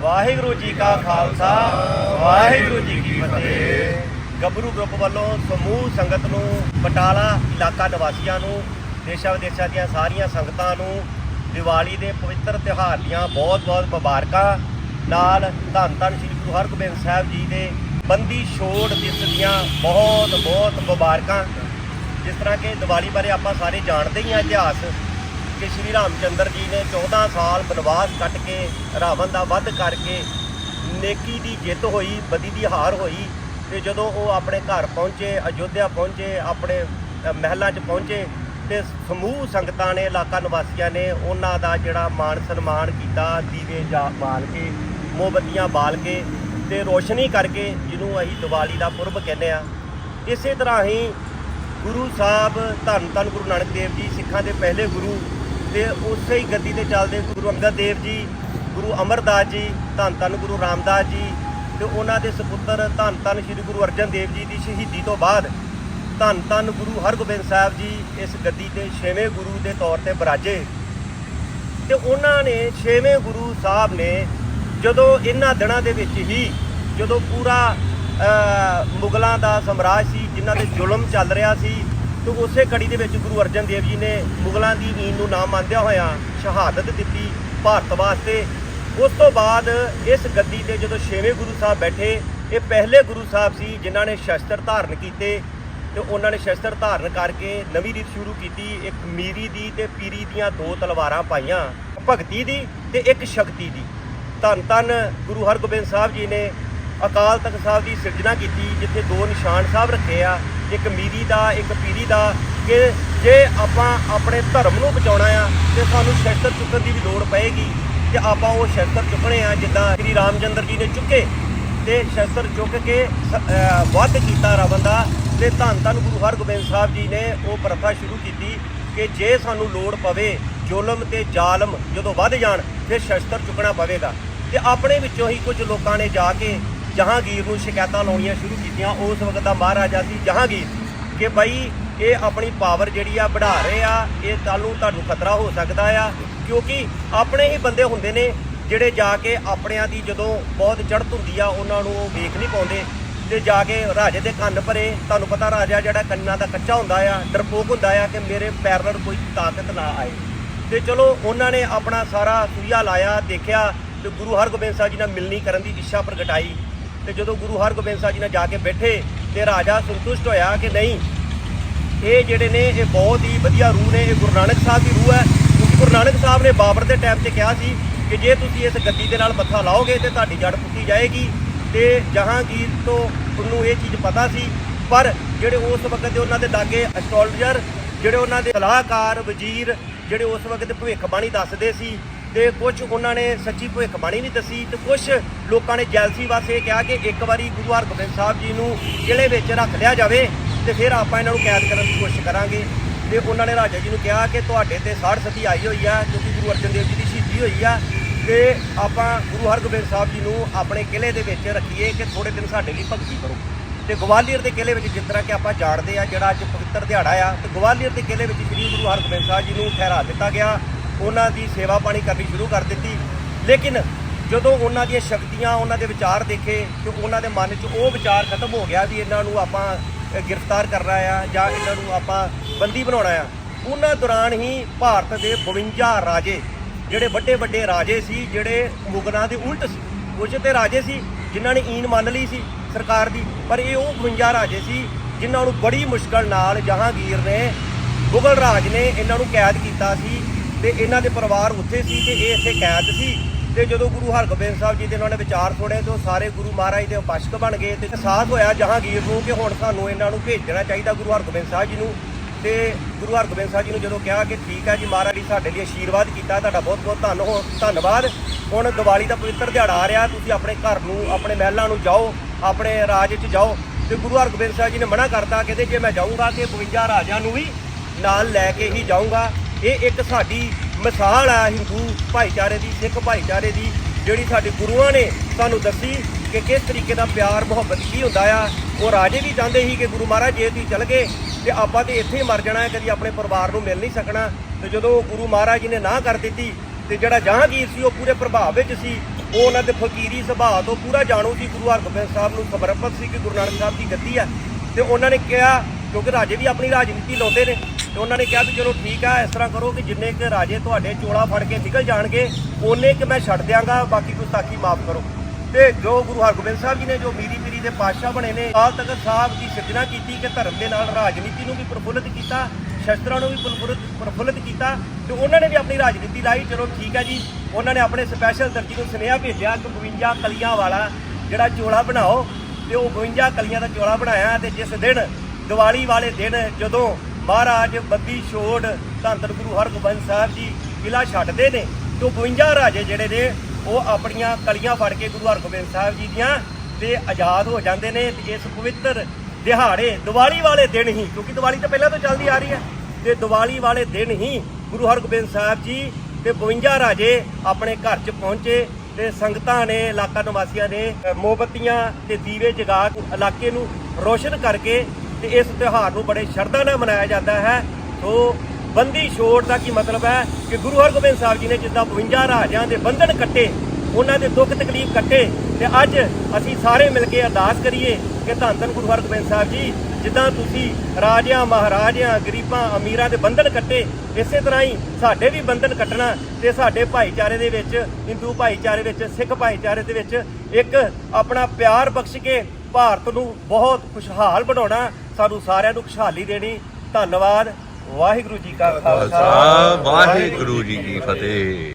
ਵਾਹਿਗੁਰੂ ਜੀ ਕਾ ਖਾਲਸਾ, ਵਾਹਿਗੁਰੂ ਜੀ ਕੀ ਫਤਿਹ। ਗੱਭਰੂ ਗਰੁੱਪ ਵੱਲੋਂ ਸਮੂਹ ਸੰਗਤ ਨੂੰ, ਬਟਾਲਾ ਇਲਾਕਾ ਨਿਵਾਸੀਆਂ ਨੂੰ, ਦੇਸ਼ਾਂ ਵਿਦੇਸ਼ਾਂ ਦੀਆਂ ਸਾਰੀਆਂ ਸੰਗਤਾਂ ਨੂੰ ਦੀਵਾਲੀ ਦੇ ਪਵਿੱਤਰ ਤਿਉਹਾਰ ਦੀਆਂ ਬਹੁਤ-ਬਹੁਤ ਮੁਬਾਰਕਾਂ। ਨਾਲ ਧੰਨ ਧੰਨ ਸ੍ਰੀ ਗੁਰੂ ਹਰਗੋਬਿੰਦ ਸਾਹਿਬ ਜੀ ਦੇ ਬੰਦੀ ਛੋੜ ਦਿਵਸ ਦੀਆਂ ਬਹੁਤ-ਬਹੁਤ ਮੁਬਾਰਕਾਂ। ਜਿਸ ਤਰ੍ਹਾਂ ਕਿ ਦੀਵਾਲੀ ਬਾਰੇ ਆਪਾਂ ਸਾਰੇ ਜਾਣਦੇ ਹੀ ਹਾਂ ਇਤਿਹਾਸ। ਕਿ ਸ਼੍ਰੀ ਰਾਮਚੰਦਰ ਜੀ ਨੇ 14 ਸਾਲ ਬਨਵਾਸ ਕੱਟ ਕੇ ਰਾਵਣ ਦਾ ਵੱਧ ਕਰਕੇ ਨੇਕੀ ਦੀ ਜਿੱਤ ਹੋਈ, ਬਦੀ ਦੀ ਹਾਰ ਹੋਈ ਤੇ ਜਦੋਂ ਉਹ ਆਪਣੇ ਘਰ ਪਹੁੰਚੇ, ਅਯੋਧਿਆ ਪਹੁੰਚੇ, ਆਪਣੇ ਮਹਿਲਾਂ 'ਚ ਪਹੁੰਚੇ ਤੇ ਸਮੂਹ ਸੰਗਤਾਂ ਨੇ, ਇਲਾਕਾ ਨਿਵਾਸੀਆਂ ਨੇ ਉਹਨਾਂ ਦਾ ਜਿਹੜਾ ਮਾਣ ਸਨਮਾਨ ਕੀਤਾ, ਦੀਵੇ ਜਾ, ਬਾਲ ਕੇ, ਮੋਮਬੱਤੀਆਂ ਬਾਲ ਕੇ ਤੇ ਰੋਸ਼ਨੀ ਕਰਕੇ ਜਿਹਨੂੰ ਅਸੀਂ ਦੀਵਾਲੀ ਦਾ ਪੁਰਬ ਕਹਿੰਦੇ ਆ ਇਸੇ ਤਰ੍ਹਾਂ ਹੀ ਗੁਰੂ ਸਾਹਿਬ ਧੰਨ ਧੰਨ ਗੁਰੂ ਨਾਨਕ ਦੇਵ ਜੀ, ਸਿੱਖਾਂ ਦੇ ਪਹਿਲੇ ਗੁਰੂ ਤੇ ਉਸੇ ਹੀ ਗੱਦੀ ਤੇ ਚੱਲਦੇ ਗੁਰੂ ਅੰਗਦ ਦੇਵ ਜੀ, ਗੁਰੂ ਅਮਰਦਾਸ ਜੀ, ਧੰਨ ਧੰਨ ਗੁਰੂ ਰਾਮਦਾਸ ਜੀ ਤੇ ਉਹਨਾਂ ਦੇ ਸੁਪੁੱਤਰ ਧੰਨ ਧੰਨ ਸ੍ਰੀ ਗੁਰੂ ਅਰਜਨ ਦੇਵ ਜੀ ਦੀ ਸ਼ਹੀਦੀ ਤੋਂ ਬਾਅਦ ਧੰਨ ਧੰਨ ਗੁਰੂ ਹਰਗੋਬਿੰਦ ਸਾਹਿਬ ਜੀ ਇਸ ਗੱਦੀ ਤੇ ਛੇਵੇਂ ਗੁਰੂ ਦੇ ਤੌਰ ਤੇ ਬਰਾਜੇ। ਤੇ ਉਹਨਾਂ ਨੇ ਛੇਵੇਂ ਗੁਰੂ ਸਾਹਿਬ ਨੇ ਜਦੋਂ ਇਹਨਾਂ ਦਿਨਾਂ ਦੇ ਵਿੱਚ ਹੀ ਜਦੋਂ ਪੂਰਾ ਮੁਗਲਾਂ ਦਾ ਸਮਰਾਜ ਸੀ, ਜਿਨ੍ਹਾਂ ਤੇ ਜ਼ੁਲਮ ਚੱਲ ਰਿਹਾ ਸੀ ਤੇ ਉਸੇ ਕੜੀ ਦੇ ਵਿੱਚ ਗੁਰੂ ਅਰਜਨ ਦੇਵ ਜੀ ਨੇ ਮੁਗਲਾਂ ਦੀ ਨੀਂਦ ਨੂੰ ਨਾ ਮੰਨਦਿਆਂ ਹੋਇਆਂ ਸ਼ਹਾਦਤ ਦਿੱਤੀ ਭਾਰਤ ਵਾਸਤੇ। ਉਸ ਤੋਂ ਬਾਅਦ ਇਸ ਗੱਦੀ ਤੇ ਜਦੋਂ ਛੇਵੇਂ ਗੁਰੂ ਸਾਹਿਬ ਬੈਠੇ, ਇਹ ਪਹਿਲੇ ਗੁਰੂ ਸਾਹਿਬ ਸੀ ਜਿਨ੍ਹਾਂ ਨੇ ਸ਼ਸਤਰ ਧਾਰਨ ਕੀਤੇ ਤੇ ਉਹਨਾਂ ਨੇ ਸ਼ਸਤਰ ਧਾਰਨ ਕਰਕੇ ਨਵੀਂ ਰੀਤ ਸ਼ੁਰੂ ਕੀਤੀ। ਇੱਕ ਮੀਰੀ ਦੀ ਤੇ ਪੀਰੀ ਦੀਆਂ ਦੋ ਤਲਵਾਰਾਂ ਪਾਈਆਂ, ਭਗਤੀ ਦੀ ਤੇ ਇੱਕ ਸ਼ਕਤੀ ਦੀ। ਧੰਨ ਧੰਨ ਗੁਰੂ ਹਰਗੋਬਿੰਦ ਸਾਹਿਬ ਜੀ ਨੇ ਅਕਾਲ ਤਖਤ ਸਾਹਿਬ ਦੀ ਸਿਰਜਣਾ ਕੀਤੀ, ਜਿੱਥੇ ਦੋ ਨਿਸ਼ਾਨ ਸਾਹਿਬ ਰੱਖੇ ਆ। ਇੱਕ ਮੀਰੀ ਦਾ, ਇੱਕ ਪੀਰੀ ਦਾ ਕਿ ਜੇ ਆਪਾਂ ਆਪਣੇ ਧਰਮ ਨੂੰ ਬਚਾਉਣਾ ਆ ਤੇ ਸਾਨੂੰ ਸ਼ਸਤਰ ਚੁੱਕਣ ਦੀ ਵੀ ਲੋੜ ਪਏਗੀ ਤੇ ਆਪਾਂ ਉਹ ਸ਼ਸਤਰ ਚੁੱਕਣੇ ਆ ਜਿੱਦਾਂ ਸ੍ਰੀ ਰਾਮਚੰਦਰ ਜੀ ਨੇ ਚੁੱਕੇ ਤੇ ਸ਼ਸਤਰ ਚੁੱਕ ਕੇ ਸ- ਵੱਧ ਕੀਤਾ ਰਾਵਣ ਦਾ ਤੇ ਧੰਨ ਧੰਨ ਗੁਰੂ ਹਰਗੋਬਿੰਦ ਸਾਹਿਬ ਜੀ ਨੇ ਉਹ ਪ੍ਰਥਾ ਸ਼ੁਰੂ ਕੀਤੀ ਕਿ ਜੇ ਸਾਨੂੰ ਲੋੜ ਪਵੇ ਜ਼ੁਲਮ ਤੇ ਜ਼ਾਲਮ ਜਦੋਂ ਵੱਧ ਜਾਣ, ਫਿਰ ਸ਼ਸਤਰ ਚੁੱਕਣਾ ਪਵੇਗਾ। ਤੇ ਆਪਣੇ ਵਿੱਚੋਂ ਹੀ ਕੁਝ ਲੋਕਾਂ ਨੇ ਜਾ ਕੇ ਜਹਾਂਗੀਰ ਨੂੰ ਸ਼ਿਕਾਇਤਾਂ ਲਾਉਣੀਆਂ ਸ਼ੁਰੂ ਕੀਤੀਆਂ। ਉਸ ਵਕਤ ਦਾ ਮਹਾਰਾਜਾ ਸੀ ਜਹਾਂਗੀਰ ਕਿ ਬਈ ਇਹ ਆਪਣੀ ਪਾਵਰ ਜਿਹੜੀ ਆ ਵਧਾ ਰਹੇ ਆ, ਇਹ ਕੱਲ ਨੂੰ ਤੁਹਾਨੂੰ ਖਤਰਾ ਹੋ ਸਕਦਾ ਆ, ਕਿਉਂਕਿ ਆਪਣੇ ਹੀ ਬੰਦੇ ਹੁੰਦੇ ਨੇ ਜਿਹੜੇ ਜਾ ਕੇ ਆਪਣਿਆਂ ਦੀ ਜਦੋਂ ਬਹੁਤ ਚੜ੍ਹਤ ਹੁੰਦੀ ਆ, ਉਹਨਾਂ ਨੂੰ ਉਹ ਵੇਖ ਨਹੀਂ ਪਾਉਂਦੇ ਤੇ ਜਾ ਕੇ ਰਾਜੇ ਦੇ ਕੰਨ ਭਰੇ। ਤੁਹਾਨੂੰ ਪਤਾ ਰਾਜਾ ਜਿਹੜਾ ਕੰਨਾਂ ਦਾ ਕੱਚਾ ਹੁੰਦਾ ਆ ਡਰਪੋਕ ਹੁੰਦਾ ਆ ਕਿ ਮੇਰੇ ਪੈਰ ਨਾਲ ਕੋਈ ਤਾਕਤ ਨਾ ਆਏ। ਤੇ ਚਲੋ ਉਹਨਾਂ ਨੇ ਆਪਣਾ ਸਾਰਾ ਸੂਇਆ ਲਾਇਆ, ਦੇਖਿਆ ਤੇ ਗੁਰੂ ਹਰਗੋਬਿੰਦ ਸਾਹਿਬ ਜੀ ਨਾਲ ਮਿਲਣੀ ਕਰਨ ਦੀ ਇੱਛਾ ਪ੍ਰਗਟਾਈ। ਤੇ ਜਦੋਂ ਗੁਰੂ ਹਰਗੋਬਿੰਦ ਸਾਹਿਬ ਜੀ ਨਾਲ ਜਾ ਕੇ ਬੈਠੇ ਤੇ ਰਾਜਾ ਸੰਤੁਸ਼ਟ ਹੋਇਆ ਕਿ ਨਹੀਂ, ਇਹ ਜਿਹੜੇ ਨੇ, ਇਹ ਬਹੁਤ ਹੀ ਵਧੀਆ ਰੂਹ ਨੇ, ਇਹ ਗੁਰੂ ਨਾਨਕ ਸਾਹਿਬ ਦੀ ਰੂਹ ਹੈ। ਕਿਉਂਕਿ ਗੁਰੂ ਨਾਨਕ ਸਾਹਿਬ ਨੇ ਬਾਬਰ ਦੇ ਟਾਈਮ 'ਤੇ ਕਿਹਾ ਸੀ ਕਿ ਜੇ ਤੁਸੀਂ ਇਸ ਗੱਦੀ ਦੇ ਨਾਲ ਮੱਥਾ ਲਾਓਗੇ ਤੇ ਤੁਹਾਡੀ ਜੜ ਪੁੱਟੀ ਜਾਏਗੀ। ਤੇ ਜਹਾਂਗੀਰ ਤੋਂ ਉਹਨੂੰ ਇਹ ਚੀਜ਼ ਪਤਾ ਸੀ, ਪਰ ਜਿਹੜੇ ਉਸ ਵਕਤ ਦੇ ਉਹਨਾਂ ਦੇ ਲਾਗੇ ਐਸਟ੍ਰੋਲੋਜਰ ਜਿਹੜੇ ਉਹਨਾਂ ਦੇ ਸਲਾਹਕਾਰ, ਵਜ਼ੀਰ, ਜਿਹੜੇ ਉਸ ਵਕਤ ਭਵਿੱਖਬਾਣੀ ਦੱਸਦੇ ਸੀ ਤੇ ਕੁਝ ਉਹਨਾਂ ਨੇ ਸੱਚੀ ਭਵਿੱਖਬਾਣੀ ਨਹੀਂ ਦੱਸੀ ਤੇ ਕੁਝ ਲੋਕਾਂ ਨੇ ਜੈਲਸੀ ਵਾਸਤੇ ਕਿਹਾ ਕਿ ਇੱਕ ਵਾਰੀ ਗੁਰੂ ਹਰਗੋਬਿੰਦ ਸਾਹਿਬ ਜੀ ਨੂੰ ਕਿਲੇ ਵਿੱਚ ਰੱਖ ਲਿਆ ਜਾਵੇ ਤੇ ਫਿਰ ਆਪਾਂ ਇਹਨਾਂ ਨੂੰ ਕੈਦ ਕਰਨ ਦੀ ਕੋਸ਼ਿਸ਼ ਕਰਾਂਗੇ। ਤੇ ਉਹਨਾਂ ਨੇ ਰਾਜਾ ਜੀ ਨੂੰ ਕਿਹਾ ਕਿ ਤੁਹਾਡੇ ਤੇ ਸਾੜ ਸਤੀ ਆਈ ਹੋਈ ਆ ਕਿਉਂਕਿ ਗੁਰੂ ਅਰਜਨ ਦੇਵ ਜੀ ਦੀ ਸ਼ਹੀਦੀ ਹੋਈ ਆ ਤੇ ਆਪਾਂ ਗੁਰੂ ਹਰਗੋਬਿੰਦ ਸਾਹਿਬ ਜੀ ਨੂੰ ਆਪਣੇ ਕਿਲੇ ਦੇ ਵਿੱਚ ਰੱਖੀਏ ਕਿ ਥੋੜੇ ਦਿਨ ਸਾਡੇ ਲਈ ਭਗਤੀ ਕਰੋ। ਤੇ ਗਵਾਲੀਅਰ ਦੇ ਕਿਲੇ ਵਿੱਚ ਜਿਸ ਤਰ੍ਹਾਂ ਕਿ ਆਪਾਂ ਜਾਣਦੇ ਆ, ਜਿਹੜਾ ਅੱਜ ਪਵਿੱਤਰ ਦਿਹਾੜਾ ਆ, ਤੇ ਗਵਾਲੀਅਰ ਦੇ ਕਿਲੇ ਵਿੱਚ ਸ੍ਰੀ ਗੁਰੂ ਹਰਗੋਬਿੰਦ ਸਾਹਿਬ ਜੀ ਨੂੰ ਠਹਿਰਾ ਦਿੱਤਾ ਗਿਆ। ਉਹਨਾਂ ਦੀ ਸੇਵਾ ਪਾਣੀ ਕਰਨੀ ਸ਼ੁਰੂ ਕਰ ਦਿੱਤੀ। ਲੇਕਿਨ ਜਦੋਂ ਉਹਨਾਂ ਦੀਆਂ ਸ਼ਕਤੀਆਂ ਉਹਨਾਂ ਦੇ ਵਿਚਾਰ ਦੇਖੇ ਤੇ ਉਹਨਾਂ ਦੇ ਮਨ 'ਚ ਉਹ ਵਿਚਾਰ ਖਤਮ ਹੋ ਗਿਆ ਵੀ ਇਹਨਾਂ ਨੂੰ ਆਪਾਂ ਗ੍ਰਿਫਤਾਰ ਕਰਨਾ ਆ ਜਾਂ ਇਹਨਾਂ ਨੂੰ ਆਪਾਂ ਬੰਦੀ ਬਣਾਉਣਾ ਆ, ਉਹਨਾਂ ਦੌਰਾਨ ਹੀ ਭਾਰਤ ਦੇ 52 ਰਾਜੇ, ਜਿਹੜੇ ਵੱਡੇ ਵੱਡੇ ਰਾਜੇ ਸੀ, ਜਿਹੜੇ ਮੁਗਲਾਂ ਦੇ ਉਲਟ ਸੀ, ਕੁਝ ਤੇ ਰਾਜੇ ਸੀ, ਜਿਨ੍ਹਾਂ ਨੇ ਈਨ ਮੰਨ ਲਈ ਸੀ ਸਰਕਾਰ ਦੀ, ਪਰ ਇਹ ਉਹ 52 ਰਾਜੇ ਸੀ ਜਿਨ੍ਹਾਂ ਨੂੰ ਬੜੀ ਮੁਸ਼ਕਲ ਨਾਲ ਜਹਾਂਗੀਰ ਨੇ ਮੁਗਲ ਰਾਜ ਨੇ ਇਹਨਾਂ ਨੂੰ ਕੈਦ ਕੀਤਾ ਸੀ ਤੇ ਇਹਨਾਂ ਦੇ ਪਰਿਵਾਰ ਉੱਥੇ ਸੀ ਤੇ ਇਹ ਇੱਥੇ ਕੈਦ ਸੀ। ਤੇ ਜਦੋਂ ਗੁਰੂ ਹਰਗੋਬਿੰਦ ਸਾਹਿਬ ਜੀ ਦੇ ਉਹਨਾਂ ਨੇ ਵਿਚਾਰ ਸੁਣੇ ਤੇ ਉਹ ਸਾਰੇ ਗੁਰੂ ਮਹਾਰਾਜ ਦੇ ਉਪਾਸ਼ਕ ਬਣ ਗਏ ਤੇ ਸਾਥ ਹੋਇਆ ਜਹਾਂਗੀਰ ਨੂੰ ਕਿ ਹੁਣ ਸਾਨੂੰ ਇਹਨਾਂ ਨੂੰ ਭੇਜਣਾ ਚਾਹੀਦਾ ਗੁਰੂ ਹਰਗੋਬਿੰਦ ਸਾਹਿਬ ਜੀ ਨੂੰ। ਤੇ ਗੁਰੂ ਹਰਗੋਬਿੰਦ ਸਾਹਿਬ ਜੀ ਨੂੰ ਜਦੋਂ ਕਿਹਾ ਕਿ ਠੀਕ ਹੈ ਜੀ ਮਹਾਰਾਜ ਜੀ ਸਾਡੇ ਲਈ ਆਸ਼ੀਰਵਾਦ ਕੀਤਾ, ਤੁਹਾਡਾ ਬਹੁਤ ਬਹੁਤ ਧੰਨ ਹੋ, ਧੰਨਵਾਦ। ਹੁਣ ਦੀਵਾਲੀ ਦਾ ਪਵਿੱਤਰ ਦਿਹਾੜਾ ਆ ਰਿਹਾ, ਤੁਸੀਂ ਆਪਣੇ ਘਰ ਨੂੰ, ਆਪਣੇ ਮਹਿਲਾਂ ਨੂੰ ਜਾਓ, ਆਪਣੇ ਰਾਜ 'ਚ ਜਾਓ। ਤੇ ਗੁਰੂ ਹਰਗੋਬਿੰਦ ਸਾਹਿਬ ਜੀ ਨੇ ਮਨਾ ਕਰਤਾ, ਕਹਿੰਦੇ ਜੇ ਮੈਂ ਜਾਊਂਗਾ ਕਿ 52 ਰਾਜਿਆਂ ਨੂੰ ਵੀ ਨਾਲ ਲੈ ਕੇ ਹੀ ਜਾਊਂਗਾ। ਇਹ ਇੱਕ ਸਾਡੀ ਮਿਸਾਲ ਆ ਹਿੰਦੂ ਭਾਈਚਾਰੇ ਦੀ, ਸਿੱਖ ਭਾਈਚਾਰੇ ਦੀ, ਜਿਹੜੀ ਸਾਡੇ ਗੁਰੂਆਂ ਨੇ ਸਾਨੂੰ ਦੱਸੀ ਕਿ ਕਿਸ ਤਰੀਕੇ ਦਾ ਪਿਆਰ, ਮੁਹੱਬਤ ਕੀ ਹੁੰਦਾ ਆ। ਉਹ ਰਾਜੇ ਵੀ ਚਾਹੁੰਦੇ ਸੀ ਕਿ ਗੁਰੂ ਮਹਾਰਾਜ ਜੇ ਤੁਸੀਂ ਚਲ ਗਏ ਤੇ ਆਪਾਂ ਤੇ ਇੱਥੇ ਹੀ ਮਰ ਜਾਣਾ ਹੈ ਕਦੀ ਆਪਣੇ ਪਰਿਵਾਰ ਨੂੰ ਮਿਲ ਨਹੀਂ ਸਕਣਾ। ਤੇ ਜਦੋਂ ਗੁਰੂ ਮਹਾਰਾਜ ਜੀ ਨੇ ਨਾ ਕਰ ਦਿੱਤੀ ਤੇ ਜਿਹੜਾ ਜਹਾਂਗੀਰ ਸੀ, ਉਹ ਪੂਰੇ ਪ੍ਰਭਾਵ ਵਿੱਚ ਸੀ। ਉਹ ਉਹਨਾਂ ਦੇ ਫਕੀਰੀ ਸੁਭਾਅ ਤੋਂ ਪੂਰਾ ਜਾਣੂ ਸੀ। ਗੁਰੂ ਹਰਗੋਬਿੰਦ ਸਾਹਿਬ ਨੂੰ ਸਮਰਪਿਤ ਸੀ ਕਿ ਗੁਰੂ ਨਾਨਕ ਸਾਹਿਬ ਦੀ ਗੱਦੀ ਆ। ਤੇ ਉਹਨਾਂ ਨੇ ਕਿਹਾ, ਕਿਉਂਕਿ ਰਾਜੇ ਵੀ ਆਪਣੀ ਰਾਜਨੀਤੀ ਲਾਉਂਦੇ ਨੇ ਤੇ ਉਹਨਾਂ ਨੇ ਕਿਹਾ ਵੀ ਚਲੋ ਠੀਕ ਆ, ਇਸ ਤਰ੍ਹਾਂ ਕਰੋ ਕਿ ਜਿੰਨੇ ਕੁ ਰਾਜੇ ਤੁਹਾਡੇ ਚੋਲਾ ਫੜ ਕੇ ਨਿਕਲ ਜਾਣਗੇ ਉਹਨੇ ਕਿ ਮੈਂ ਛੱਡ ਦਿਆਂਗਾ, ਬਾਕੀ ਗੁਸਤਾਖੀ ਮਾਫ ਕਰੋ। ਤੇ ਜੋ ਗੁਰੂ ਹਰਗੋਬਿੰਦ ਸਾਹਿਬ ਜੀ ਨੇ ਜੋ ਮੀਰੀ ਪੀਰੀ ਦੇ ਪਾਤਸ਼ਾਹ ਬਣੇ ਨੇ ਅਕਾਲ ਤਖਤ ਸਾਹਿਬ ਦੀ ਸਿਰਜਣਾ ਕੀਤੀ ਕਿ ਧਰਮ ਦੇ ਨਾਲ ਰਾਜਨੀਤੀ ਨੂੰ ਵੀ ਪ੍ਰਫੁੱਲਤ ਕੀਤਾ, ਸ਼ਸਤਰਾਂ ਨੂੰ ਵੀ ਪ੍ਰਫੁੱਲਤ ਪ੍ਰਫੁੱਲਤ ਕੀਤਾ, ਤੇ ਉਹਨਾਂ ਨੇ ਵੀ ਆਪਣੀ ਰਾਜਨੀਤੀ ਲਾਈ, ਚਲੋ ਠੀਕ ਹੈ ਜੀ। ਉਹਨਾਂ ਨੇ ਆਪਣੇ ਸਪੈਸ਼ਲ ਦਰਜੀ ਨੂੰ ਸੁਨੇਹਾ ਭੇਜਿਆ ਕਿ 52 ਕਲੀਆਂ ਵਾਲਾ ਜਿਹੜਾ ਚੋਲਾ ਬਣਾਓ, ਤੇ ਉਹ 52 ਕਲੀਆਂ ਦਾ ਚੋਲਾ ਬਣਾਇਆ, ਤੇ ਜਿਸ ਦਿਨ ਦੀਵਾਲੀ ਵਾਲੇ ਦਿਨ ਜਦੋਂ ਮਹਾਰਾਜ ਬੱਦੀ ਛੋੜ ਧੰਨ ਗੁਰੂ ਹਰਗੋਬਿੰਦ ਸਾਹਿਬ ਜੀ ਕਿਲਾ ਛੱਡਦੇ ਨੇ ਤੇ ਉਹ 52 ਰਾਜੇ ਜਿਹੜੇ ਨੇ ਉਹ ਆਪਣੀਆਂ ਕਲੀਆਂ ਫੜ ਕੇ ਗੁਰੂ ਹਰਗੋਬਿੰਦ ਸਾਹਿਬ ਜੀ ਦੀਆਂ ਤੇ ਆਜ਼ਾਦ ਹੋ ਜਾਂਦੇ ਨੇ ਤੇ ਇਸ ਪਵਿੱਤਰ ਦਿਹਾੜੇ ਦੀਵਾਲੀ ਵਾਲੇ ਦਿਨ ਹੀ ਕਿਉਂਕਿ ਦੀਵਾਲੀ ਤਾਂ ਪਹਿਲਾਂ ਤੋਂ ਚੱਲਦੀ ਆ ਰਹੀ ਹੈ ਤੇ ਦੀਵਾਲੀ ਵਾਲੇ ਦਿਨ ਹੀ ਗੁਰੂ ਹਰਗੋਬਿੰਦ ਸਾਹਿਬ ਜੀ ਤੇ 52 ਰਾਜੇ ਆਪਣੇ ਘਰ 'ਚ ਪਹੁੰਚੇ ਤੇ ਸੰਗਤਾਂ ਨੇ ਇਲਾਕਾ ਨਿਵਾਸੀਆਂ ਨੇ ਅ, ਮੋਮਬੱਤੀਆਂ ਤੇ ਦੀਵੇ ਜਗਾ ਇਲਾਕੇ ਨੂੰ ਰੋਸ਼ਨ ਕਰਕੇ ਤੇ ਇਸ ਤਿਉਹਾਰ ਨੂੰ ਬੜੇ ਸ਼ਰਧਾ ਨਾਲ ਮਨਾਇਆ ਜਾਂਦਾ ਹੈ। ਸੋ ਬੰਦੀ ਛੋੜ ਦਾ ਕੀ ਮਤਲਬ ਹੈ ਕਿ ਗੁਰੂ ਹਰਗੋਬਿੰਦ ਸਾਹਿਬ ਜੀ ਨੇ ਜਿੱਦਾਂ 52 ਰਾਜਿਆਂ ਦੇ ਬੰਧਨ ਕੱਟੇ, ਉਹਨਾਂ ਦੇ ਦੁੱਖ ਤਕਲੀਫ ਕੱਟੇ ਤੇ ਅੱਜ ਅਸੀਂ ਸਾਰੇ ਮਿਲ ਕੇ ਅਰਦਾਸ ਕਰੀਏ ਕਿ ਧੰਨ ਧੰਨ ਗੁਰੂ ਹਰਗੋਬਿੰਦ ਸਾਹਿਬ ਜੀ, ਜਿੱਦਾਂ ਤੁਸੀਂ ਰਾਜਿਆਂ, ਮਹਾਰਾਜਿਆਂ, ਗਰੀਬਾਂ, ਅਮੀਰਾਂ ਦੇ ਬੰਧਨ ਕੱਟੇ, ਇਸੇ ਤਰ੍ਹਾਂ ਹੀ ਸਾਡੇ ਵੀ ਬੰਧਨ ਕੱਟਣਾ ਤੇ ਸਾਡੇ ਭਾਈਚਾਰੇ ਦੇ ਵਿੱਚ, ਹਿੰਦੂ ਭਾਈਚਾਰੇ ਵਿੱਚ, ਸਿੱਖ ਭਾਈਚਾਰੇ ਦੇ ਵਿੱਚ ਇੱਕ ਆਪਣਾ ਪਿਆਰ ਬਖਸ਼ ਕੇ ਭਾਰਤ ਨੂੰ ਬਹੁਤ ਖੁਸ਼ਹਾਲ ਬਣਾਉਣਾ ਸਾਨੂੰ ਸਾਰਿਆਂ ਨੂੰ ਖੁਸ਼ਹਾਲੀ ਦੇਣੀ। ਧੰਨਵਾਦ। ਵਾਹਿਗੁਰੂ ਜੀ ਕਾ ਖਾਲਸਾ। ਵਾਹਿਗੁਰੂ ਜੀ ਕੀ ਫਤਿਹ।